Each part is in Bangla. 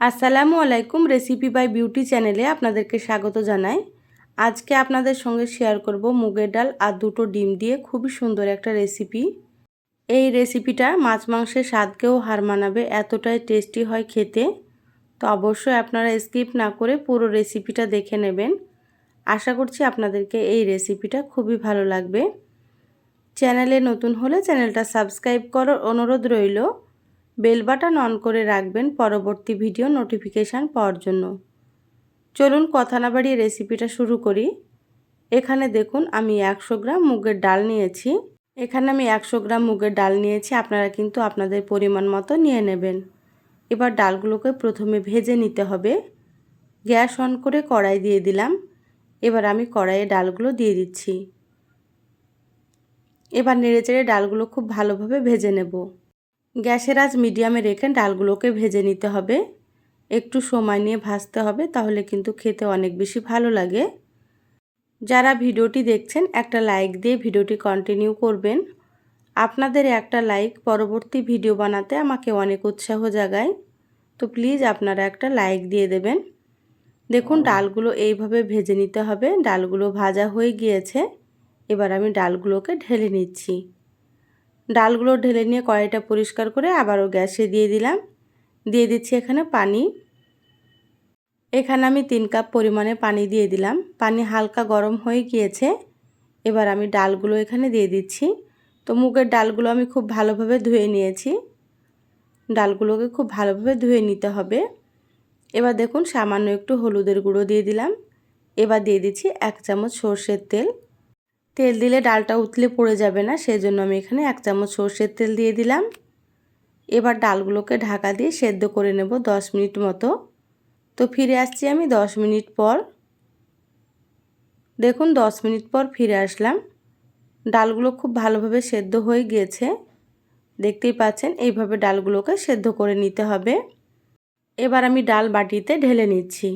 আসসালামু আলাইকুম রেসিপি বাই বিউটি চ্যানেলে আপনাদেরকে স্বাগত জানাই। আজকে আপনাদের সঙ্গে শেয়ার করব মুগের ডাল আর দুটো ডিম দিয়ে খুবই সুন্দর একটা রেসিপি এই রেসিপিটা মাছ মাংসের স্বাদকেও হার মানাবে, এতটাই টেস্টি হয় খেতে। তো অবশ্যই আপনারা স্কিপ না করে পুরো রেসিপিটা দেখে নেবেন। আশা করছি আপনাদেরকে এই রেসিপিটা খুবই ভালো লাগবে। চ্যানেলে নতুন হলে চ্যানেলটা সাবস্ক্রাইব করার অনুরোধ রইল। বেল বাটন অন করে রাখবেন পরবর্তী ভিডিও নোটিফিকেশান পাওয়ার জন্য। চলুন কথা না বাড়িয়ে রেসিপিটা শুরু করি। এখানে দেখুন, আমি একশো গ্রাম মুগের ডাল নিয়েছি। এখানে আমি একশো গ্রাম মুগের ডাল নিয়েছি, আপনারা কিন্তু আপনাদের পরিমাণ মতো নিয়ে নেবেন। এবার ডালগুলোকে প্রথমে ভেজে নিতে হবে। গ্যাস অন করে কড়াই দিয়ে দিলাম। এবার আমি কড়াইয়ে ডালগুলো দিয়ে দিচ্ছি। এবার নেড়েচেড়ে ডালগুলো খুব ভালোভাবে ভেজে নেব। গ্যাসের আজ মিডিয়ামে রেখে ডালগুলোকে ভেজে নিতে হবে। একটু সময় নিয়ে ভাজতে হবে, তাহলে কিন্তু খেতে অনেক বেশি ভালো লাগে। যারা ভিডিওটি দেখছেন, একটা লাইক দিয়ে ভিডিওটি কন্টিনিউ করবেন। আপনাদের একটা লাইক পরবর্তী ভিডিও বানাতে আমাকে অনেক উৎসাহ জাগায়। তো প্লিজ আপনারা একটা লাইক দিয়ে দেবেন। দেখুন, ডালগুলো এইভাবে ভেজে নিতে হবে। ডালগুলো ভাজা হয়ে গিয়েছে। এবার আমি ডালগুলোকে ঢেলে নিচ্ছি। ডালগুলো ঢেলে নিয়ে কড়াইটা পরিষ্কার করে আবারও গ্যাসে দিয়ে দিলাম। দিয়ে দিচ্ছি এখানে পানি। এখানে আমি তিন কাপ পরিমাণে পানি দিয়ে দিলাম। পানি হালকা গরম হয়ে গিয়েছে। এবার আমি ডালগুলো এখানে দিয়ে দিচ্ছি। তো মুগের ডালগুলো আমি খুব ভালোভাবে ধুয়ে নিয়েছি। ডালগুলোকে খুব ভালোভাবে ধুয়ে নিতে হবে। এবার দেখুন সামান্য একটু হলুদের গুঁড়ো দিয়ে দিলাম। এবার দিয়ে দিচ্ছি এক চামচ সর্ষের তেল। তেল দিলে ডালটা উতলে পড়ে যাবে না সেই জন্য আমি এখানে এক চামচ সর্ষের তেল দিয়ে দিলাম। এবার ডালগুলোকে ঢাকা দিয়ে সেদ্ধ করে নেব দশ মিনিট মতো। তো ফিরে আসছি আমি দশ মিনিট পর। দেখুন, দশ মিনিট পর ফিরে আসলাম। ডালগুলো খুব ভালোভাবে সেদ্ধ হয়ে গিয়েছে। দেখতেই পাচ্ছেন, এইভাবে ডালগুলোকে সেদ্ধ করে নিতে হবে। এবার আমি ডাল বাটিতে ঢেলে নিচ্ছি।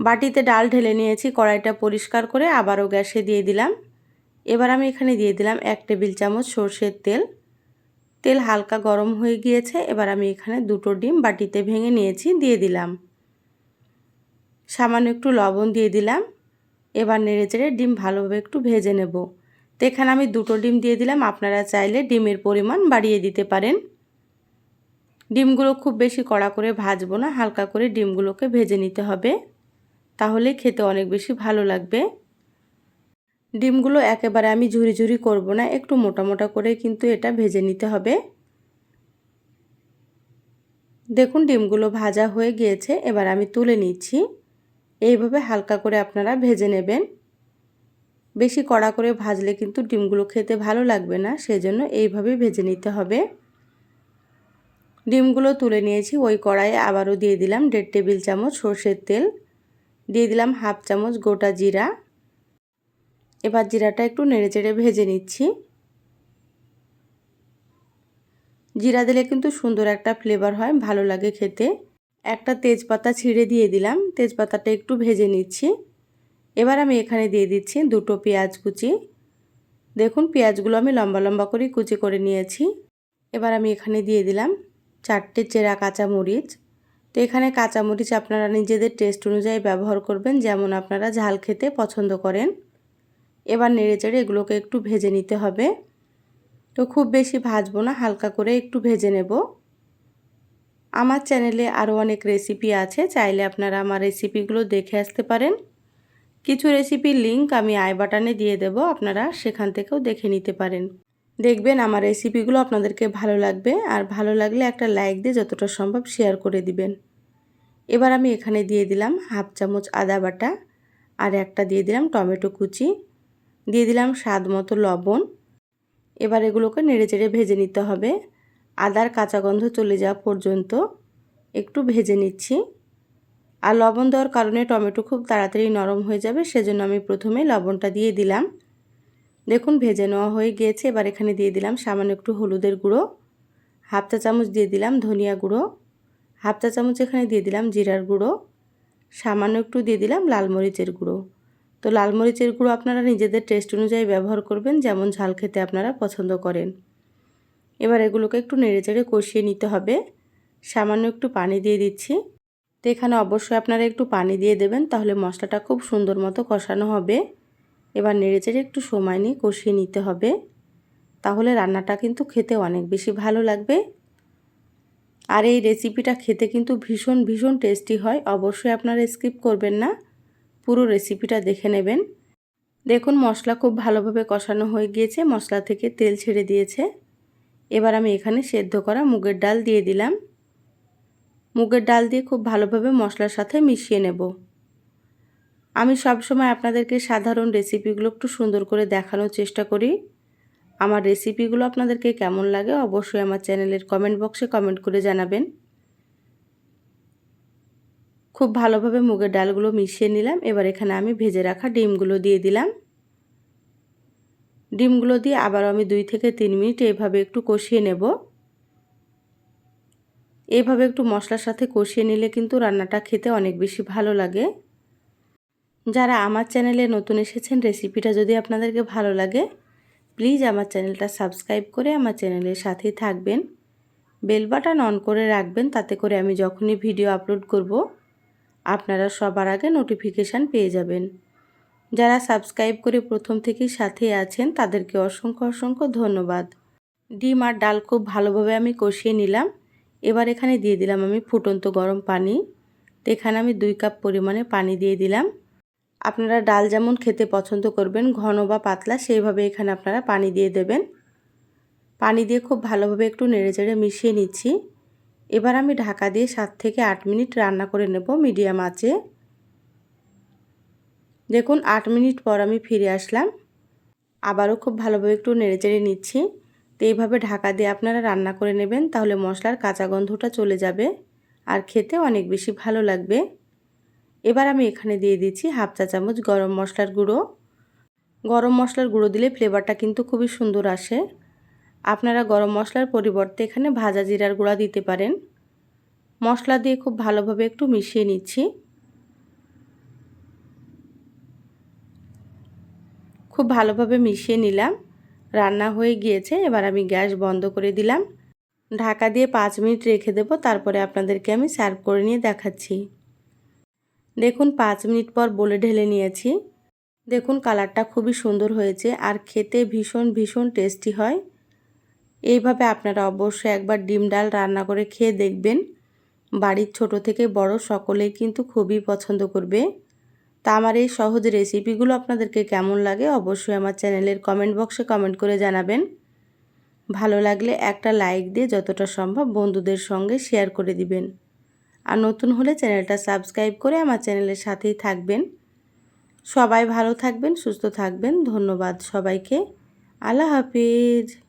বাটিতে ডাল ঢেলে নিয়েছি, কড়াইটা পরিষ্কার করে আবারও গ্যাসে দিয়ে দিলাম। এবার আমি এখানে দিয়ে দিলাম এক টেবিল চামচ সর্ষের তেল। তেল হালকা গরম হয়ে গিয়েছে, এবার আমি এখানে দুটো ডিম বাটিতে ভেঙে নিয়েছি, দিয়ে দিলাম। সামান্য একটু লবণ দিয়ে দিলাম। এবার নেড়ে চেড়ে ডিম ভালোভাবে একটু ভেজে নেব। তো এখানে আমি দুটো ডিম দিয়ে দিলাম, আপনারা চাইলে ডিমের পরিমাণ বাড়িয়ে দিতে পারেন। ডিমগুলো খুব বেশি কড়া করে ভাজবো না, হালকা করে ডিমগুলোকে ভেজে নিতে হবে। তাহলে খেতে অনেক বেশি ভালো লাগবে। ডিমগুলো একেবারে আমি ঝুরি ঝুরি করব না, একটু মোটা মোটা করে কিন্তু এটা ভেজে নিতে হবে। দেখুন ডিমগুলো ভাজা হয়ে গিয়েছে, এবার আমি তুলে নিচ্ছি। এইভাবে হালকা করে আপনারা ভেজে নেবেন। বেশি কড়া করে ভাজলে কিন্তু ডিমগুলো খেতে ভালো লাগবে না, সেজন্য এইভাবে ভেজে নিতে হবে। ডিমগুলো তুলে নিয়েছি, ওই কড়াইয়ে আবারও দিয়ে দিলাম দেড় টেবিল চামচ সর্ষের তেল। দিয়ে দিলাম হাফ চামচ গোটা জিরা। এবার জিরাটা একটু নেড়ে চেড়ে ভেজে নিচ্ছি। জিরা দিলে কিন্তু সুন্দর একটা ফ্লেভার হয়, ভালো লাগে খেতে। একটা তেজপাতা ছিঁড়ে দিয়ে দিলাম, তেজপাতাটা একটু ভেজে নিচ্ছি। এবার আমি এখানে দিয়ে দিচ্ছি দুটো পেঁয়াজ কুচি। দেখুন পেঁয়াজগুলো আমি লম্বা লম্বা করে কুচি করে নিয়েছি। এবার আমি এখানে দিয়ে দিলাম চারটে চেরা কাঁচা মরিচ। তো এখানে কাঁচামরিচ আপনারা নিজেদের টেস্ট অনুযায়ী ব্যবহার করবেন, যেমন আপনারা ঝাল খেতে পছন্দ করেন। এবার নেড়ে চেড়ে এগুলোকে একটু ভেজে নিতে হবে। তো খুব বেশি ভাজবো না, হালকা করে একটু ভেজে নেব। আমার চ্যানেলে আরও অনেক রেসিপি আছে, চাইলে আপনারা আমার রেসিপিগুলো দেখে আসতে পারেন। কিছু রেসিপির লিঙ্ক আমি আই বাটনে দিয়ে দেব, আপনারা সেখান থেকেও দেখে নিতে পারেন। দেখবেন আমার রেসিপিগুলো আপনাদেরকে ভালো লাগবে আর ভালো লাগলে একটা লাইক দিয়ে যতটা সম্ভব শেয়ার করে দিবেন। এবার আমি এখানে দিয়ে দিলাম হাফ চামচ আদা বাটা আর একটা দিয়ে দিলাম টমেটো কুচি। দিয়ে দিলাম স্বাদ মতো লবণ। এবার এগুলোকে নেড়ে চেড়ে ভেজে নিতে হবে। আদার কাঁচা গন্ধ চলে যাওয়া পর্যন্ত একটু ভেজে নিচ্ছি। আর লবণ দেওয়ার কারণে টমেটো খুব তাড়াতাড়ি নরম হয়ে যাবে, সেজন্য আমি প্রথমে লবণটা দিয়ে দিলাম। দেখুন, ভেজে নেওয়া হয়ে গিয়েছে। এবার এখানে দিয়ে দিলাম সামান্য একটু হলুদের গুঁড়ো, হাফ চা চামচ দিয়ে দিলাম ধনিয়া গুঁড়ো, হাফ চা চামচ এখানে দিয়ে দিলাম জিরার গুঁড়ো, সামান্য একটু দিয়ে দিলাম লাল মরিচের গুঁড়ো। তো লাল মরিচের গুঁড়ো আপনারা নিজেদের টেস্ট অনুযায়ী ব্যবহার করবেন, যেমন ঝাল খেতে আপনারা পছন্দ করেন। এবার এগুলোকে একটু নেড়ে চেড়ে কষিয়ে নিতে হবে। সামান্য একটু পানি দিয়ে দিচ্ছি। তো এখানে অবশ্যই আপনারা একটু পানি দিয়ে দেবেন, তাহলে মশলাটা খুব সুন্দর মতো কষানো হবে। এবার নেড়েচেড়ে একটু সময় নিয়ে কষিয়ে নিতে হবে। তাহলে রান্নাটা কিন্তু খেতে অনেক বেশি ভালো লাগবে। আর এই রেসিপিটা খেতে কিন্তু ভীষণ ভীষণ টেস্টি হয়। অবশ্যই আপনারা স্কিপ করবেন না। পুরো রেসিপিটা দেখে নেবেন। দেখুন, মশলা খুব ভালোভাবে কষানো হয়ে গিয়েছে। মশলা থেকে তেল ছেড়ে দিয়েছে। এবার আমি এখানে সেদ্ধ করা মুগের ডাল দিয়ে দিলাম। মুগের ডাল দিয়ে খুব ভালোভাবে মশলার সাথে মিশিয়ে নেব। আমি সবসময় আপনাদেরকে সাধারণ রেসিপিগুলো একটু সুন্দর করে দেখানোর চেষ্টা করি। আমার রেসিপিগুলো আপনাদেরকে কেমন লাগে অবশ্যই আমার চ্যানেলের কমেন্ট বক্সে কমেন্ট করে জানাবেন। খুব ভালোভাবে মুগের ডালগুলো মিশিয়ে নিলাম। এবার এখানে আমি ভেজে রাখা ডিমগুলো দিয়ে দিলাম। ডিমগুলো দিয়ে আবার আমি দুই থেকে তিন মিনিট এইভাবে একটু কষিয়ে নেব। এইভাবে একটু মশলার সাথে কষিয়ে নিলে কিন্তু রান্নাটা খেতে অনেক বেশি ভালো লাগে। যারা আমার চ্যানেলে নতুন এসেছেন রেসিপিটা যদি আপনাদেরকে ভালো লাগে প্লিজ আমার চ্যানেলটা সাবস্ক্রাইব করে আমার চ্যানেলের সাথেই থাকবেন। বেল বাটন অন করে রাখবেন, তাতে করে আমি যখনই ভিডিও আপলোড করব, আপনারা সবার আগে নোটিফিকেশান পেয়ে যাবেন। যারা সাবস্ক্রাইব করে প্রথম থেকেই সাথে আছেন, তাদেরকে অসংখ্য অসংখ্য ধন্যবাদ। ডিম আর ডাল খুব ভালোভাবে আমি কষিয়ে নিলাম। এবার এখানে দিয়ে দিলাম আমি ফুটন্ত গরম পানি। তো এখানে আমি দুই কাপ পরিমাণে পানি দিয়ে দিলাম। আপনারা ডাল যেমন খেতে পছন্দ করবেন, ঘন বা পাতলা, সেইভাবে এখানে আপনারা পানি দিয়ে দেবেন। পানি দিয়ে খুব ভালোভাবে একটু নেড়েচেড়ে মিশিয়ে নিচ্ছি। এবার আমি ঢাকা দিয়ে সাত থেকে আট মিনিট রান্না করে নেব মিডিয়াম আঁচে। দেখুন, আট মিনিট পর আমি ফিরে আসলাম। আবারও খুব ভালোভাবে একটু নেড়েচেড়ে নিচ্ছি। তো এইভাবে ঢাকা দিয়ে আপনারা রান্না করে নেবেন, তাহলে মশলার কাঁচা গন্ধটা চলে যাবে। আর খেতে অনেক বেশি ভালো লাগবে। এবার আমি এখানে দিয়ে দিচ্ছি হাফ চা চামচ গরম মশলার গুঁড়ো। গরম মশলার গুঁড়ো দিলে ফ্লেভারটা কিন্তু খুবই সুন্দর আসে। আপনারা গরম মশলার পরিবর্তে এখানে ভাজা জিরার গুঁড়া দিতে পারেন। মশলা দিয়ে খুব ভালোভাবে একটু মিশিয়ে নিচ্ছি। খুব ভালোভাবে মিশিয়ে নিলাম। রান্না হয়ে গিয়েছে, এবার আমি গ্যাস বন্ধ করে দিলাম। ঢাকা দিয়ে পাঁচ মিনিট রেখে দেবো, তারপরে আপনাদেরকে আমি সার্ভ করে নিয়ে দেখাচ্ছি। দেখুন, পাঁচ মিনিট পর বলে ঢেলে নিয়েছি। দেখুন, কালারটা খুবই সুন্দর হয়েছে আর খেতে ভীষণ ভীষণ টেস্টি হয়। এইভাবে আপনারা অবশ্যই একবার ডিম ডাল রান্না করে খেয়ে দেখবেন। বাড়ির ছোট থেকে বড় সকলেই কিন্তু খুবই পছন্দ করবে। তা আমার এই সহজ রেসিপিগুলো আপনাদেরকে কেমন লাগে অবশ্যই আমার চ্যানেলের কমেন্ট বক্সে কমেন্ট করে জানাবেন। ভালো লাগলে একটা লাইক দিয়ে যতটা সম্ভব বন্ধুদের সঙ্গে শেয়ার করে দিবেন। আর নতুন হলে চ্যানেলটা সাবস্ক্রাইব করে আমার চ্যানেলের সাথেই থাকবেন। সবাই ভালো থাকবেন, সুস্থ থাকবেন। ধন্যবাদ সবাইকে। আল্লাহ হাফিজ।